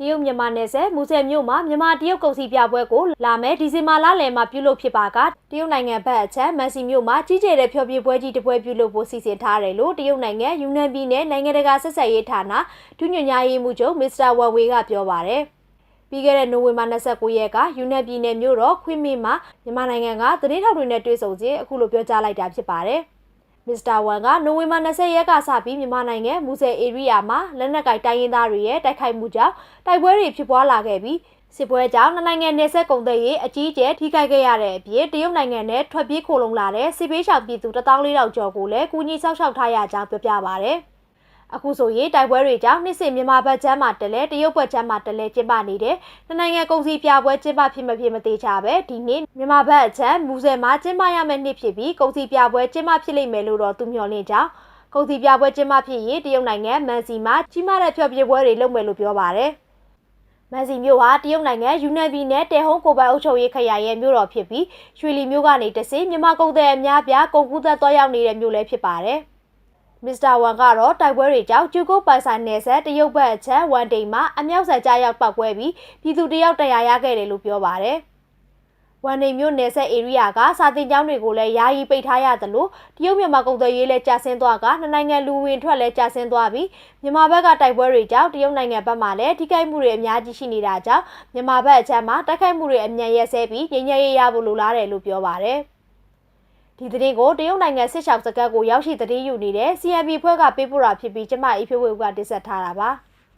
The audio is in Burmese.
တရုတ်မြန်မာနယ်စပ်မူဆယ်မြို့မှာမြန်မာတရုတ်ကုန်စည်ပြပွဲကိုလာမယ်ဒီဇင်ဘာလလယ်မှာပြုလုပ်ဖြစ်ပါကတရုတ်နိုင်ငံဘက်အချက်မန်စီမြို့မှာကြီးကျယ်တဲ့ဖျော်ဖြေပွဲကြီးတစ်ပွဲပြုလုပ်ဖို့စီစဉ်ထားတယ်လို့တရုတ်နိုင်ငံယူနန်ပြည်နယ်နိုင်ငံတကာဆက်ဆံရေးဌာနဒုညွှန်ကြားရေးမှူးချုပ်မစ္စတာဝမ်ဝေကပြောပါတယ်ပြီးခဲ့တဲ့နိုဝင်ဘာ29ရက်ကယူနန်ပြည်နယ်မြို့တော်ခွင်းမင်းမှာမြန်မာနိုင်ငံကသတင်းထောက်တွေနဲ့တွေ့ဆုံခြင်းအခုလိုပြောကြားလိုက်တာဖြစ်ပါတယ် မစ္စတာဝမ်ကနိုဝင်ဘာ20ရက်ကစပြီးမြန်မာနိုင်ငံမူဆယ်ဧရိယာမှာလက်နက်ကိုင်တိုင်းရင်းသားတွေရဲ့တိုက်ခိုက်မှုကြောင့်တိုက်ပွဲတွေဖြစ်ပွားလာခဲ့ပြီးစစ်ပွဲကြောင့်နှစ်နိုင်ငံနယ်စပ်ကုန်သွယ်ရေးအကြီးအကျယ်ထိခိုက်ခဲ့ရတဲ့အပြင်တရုတ်နိုင်ငံနဲ့ထွက်ပြေးခိုလုံလာတဲ့စစ်ပေးရှောင်ပြည်သူ14000ကျော်ကိုလည်းကူညီဆောက်ရှောက်ထားရကြောင်းပြောပြပါဗျ။ အခုဆိုရင်တိုက်ပွဲတွေကြောင့်နှစ်စဉ်မြန်မာဘက်ချမ်းမှာတလဲတရုတ်ဘက်ချမ်းမှာတလဲကျင်းပနေတဲ့နှစ်နိုင်ငံကုန်စည်ပြပွဲကျင်းပဖြစ်မဖြစ်မသေးချပဲဒီနေ့မြန်မာဘက်အချမ်းမူဆယ်မှာကျင်းပရမယ့်နှစ်ဖြစ်ပြီးကုန်စည်ပြပွဲကျင်းပဖြစ်လိမ့်မယ်လို့တော့သူမျှော်လင့်ကြောင်းကုန်စည်ပြပွဲကျင်းပဖြစ်ရင်တရုတ်နိုင်ငံမန်စီမှာကြီးမားတဲ့ဖျော်ဖြေပွဲတွေလုပ်မယ်လို့ပြောပါတယ်မန်စီမြို့ဟာတရုတ်နိုင်ငံယူနန်ပြည်နယ်တဲဟုံးကိုပိုင်အုပ်ချုပ်ရေးခရိုင်ရဲ့မြို့တော်ဖြစ်ပြီးရွှေလီမြို့ကနေတဆင်မြန်မာကုန်သည်အများပြားကုန်ကူးသက်သွားရောက်နေတဲ့မြို့လည်းဖြစ်ပါတယ်။ မစ္စတာဝမ်ကတော့တိုက်ပွဲတွေကြောင့်ကျူကုတ်ပိုင်ဆိုင်နယ်ဆက်တရုတ်ဘက်အချက်ဝန်တိန်မှာအမြောက်ဆန်ကြားရောက်ပောက်ကွဲပြီးပြည်သူတယောက်တရားရခဲ့တယ်လို့ပြောပါတယ်။ဝန်တိန်မြို့နယ်ဆက်ဧရိယာကစာတင်ကျောင်းတွေကိုလည်းယာယီပိတ်ထားရတယ်လို့တရုတ်မြန်မာကုန်သွယ်ရေးလည်းကြာဆင်းသွားကနှစ်နိုင်ငံလူဝင်ထွက်လည်းကြာဆင်းသွားပြီးမြန်မာဘက်ကတိုက်ပွဲတွေကြောင့်တရုတ်နိုင်ငံဘက်မှလည်းထိခိုက်မှုတွေအများကြီးရှိနေတာကြောင့်မြန်မာဘက်အချက်မှာတိုက်ခိုက်မှုတွေအမြန်ရက်စဲပြီးငြိမ်းချမ်းရေးရဖို့လိုလားတယ်လို့ပြောပါတယ်။ ဒီသတင်းကိုတရုတ်နိုင်ငံစစ်ရှောက်စကတ်ကိုရောက်ရှိသတင်းယူနေတဲ့ CNB ဖွဲ့ကပေးပို့တာဖြစ်ပြီးကျမအေးဖေဝေကတင်ဆက်ထားတာပါ။